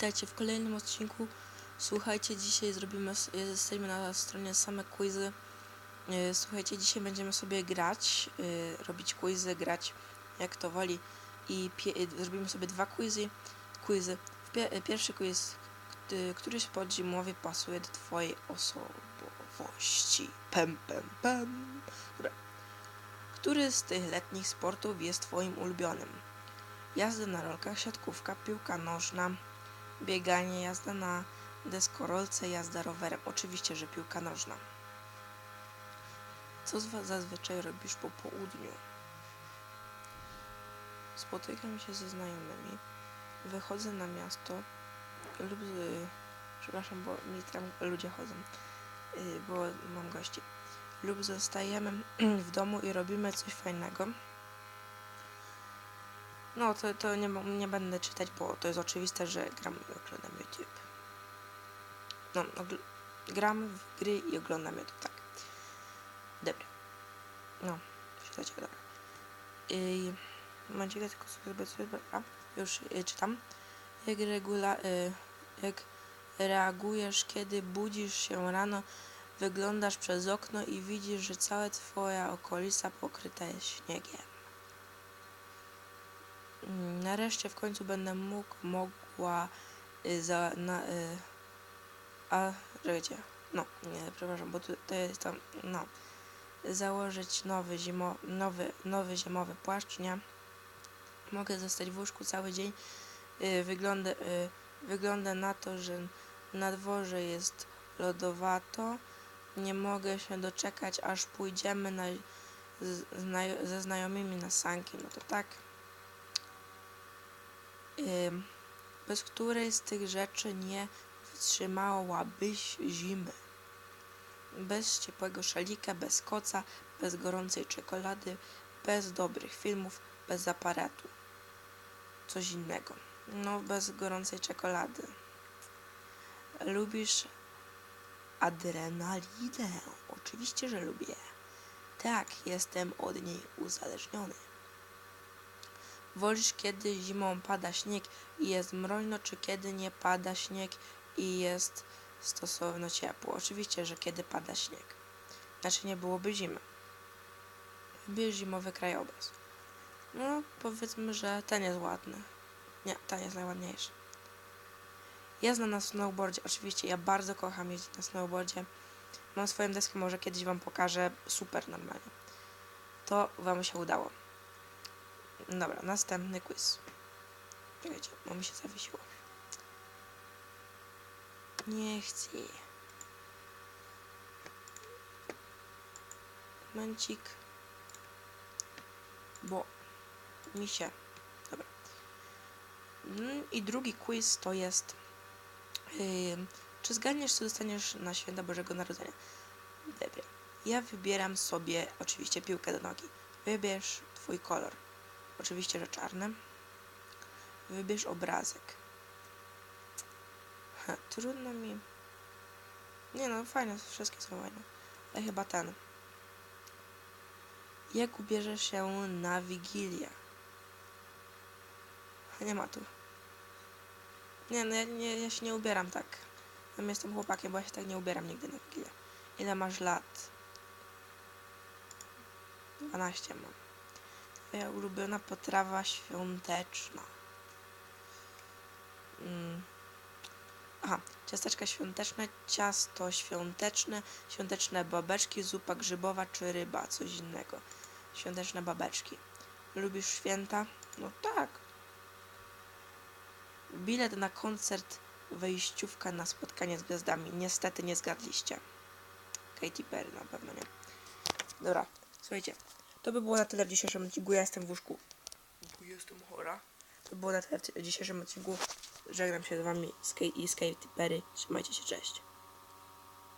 Witajcie w kolejnym odcinku. Słuchajcie, dzisiaj zrobimy, s- jesteśmy na stronie same quizy. E, Słuchajcie, dzisiaj będziemy sobie grać, e, robić quizy, grać jak to woli. I e, zrobimy sobie dwa quizy. quizy. E, pierwszy quiz, k- który sport zimowy pasuje do twojej osobowości. Pem, pem, pem. Dobra. Który z tych letnich sportów jest twoim ulubionym? Jazda na rolkach, siatkówka, piłka nożna, bieganie, jazda na deskorolce, jazda rowerem. Oczywiście, że piłka nożna. Co zazwyczaj robisz po południu? Spotykam się ze znajomymi, wychodzę na miasto lub, z, przepraszam, bo mi tam ludzie chodzą, y, bo mam gości. Lub zostajemy w domu i robimy coś fajnego. No, to, to nie, nie będę czytać, bo to jest oczywiste, że gram i oglądam YouTube. No, gram w gry i oglądam YouTube, tak. Dobra. No, czytacie, dobra. I momencie, tylko sobie sobie, a, już y, czytam. Jak, regula, y, jak reagujesz, kiedy budzisz się rano, wyglądasz przez okno i widzisz, że cała twoja okolica pokryta jest śniegiem. Nareszcie w końcu będę mógł, mogła y, za, na, y, a, czekajcie, no, nie, przepraszam, bo tu, to jest tam, no, założyć nowy, zimo, nowy, nowy zimowy płaszcz, nie? Mogę zostać w łóżku cały dzień, y, wygląda, y, wygląda na to, że na dworze jest lodowato, nie mogę się doczekać, aż pójdziemy na, ze znajomymi na sanki, no to tak, bez której z tych rzeczy nie wytrzymałabyś zimy. Bez ciepłego szalika, bez koca, bez gorącej czekolady, bez dobrych filmów, bez aparatu. Coś innego. No, bez gorącej czekolady. Lubisz adrenalinę? Oczywiście, że lubię. Tak, jestem od niej uzależniony. Wolisz kiedy zimą pada śnieg i jest mroźno, czy kiedy nie pada śnieg i jest stosowno ciepło? Oczywiście, że kiedy pada śnieg. Znaczy nie byłoby zimy. Wybierz zimowy krajobraz. No, powiedzmy, że ten jest ładny. Nie, ten jest najładniejszy. Jazda na snowboardzie. Oczywiście, ja bardzo kocham jeździć na snowboardzie. Mam swoją deskę, może kiedyś wam pokażę super normalnie. To wam się udało. Dobra, następny quiz. Czekajcie, bo mi się zawiesiło. Nie chcę. Momencik. Bo mi się... Dobra. Mm, I drugi quiz to jest... ym, czy zgadniesz, co dostaniesz na święta Bożego Narodzenia? Dobra. Ja wybieram sobie oczywiście piłkę do nogi. Wybierz twój kolor. Oczywiście, że czarny. Wybierz obrazek. Ha, trudno mi. Nie no, fajne, wszystkie są fajne. Ale chyba ten. Jak ubierzesz się na Wigilię? Nie ma tu. Nie, no ja, nie, ja się nie ubieram tak. Ja jestem chłopakiem, bo ja się tak nie ubieram nigdy na Wigilię. Ile masz lat? 12 mam. Twoja ulubiona potrawa świąteczna. Mm. Aha, ciasteczka świąteczne, ciasto świąteczne, świąteczne babeczki, zupa grzybowa czy ryba, coś innego. Świąteczne babeczki. Lubisz święta? No tak. Bilet na koncert, wejściówka na spotkanie z gwiazdami. Niestety nie zgadliście. Katy Perry na pewno nie. Dobra, słuchajcie. To by było na tyle w dzisiejszym odcinku. Ja jestem w łóżku. Bo jestem chora. To by było na tyle w dzisiejszym odcinku. Żegnam się z wami z Kate i z Katy Perry. Trzymajcie się, cześć.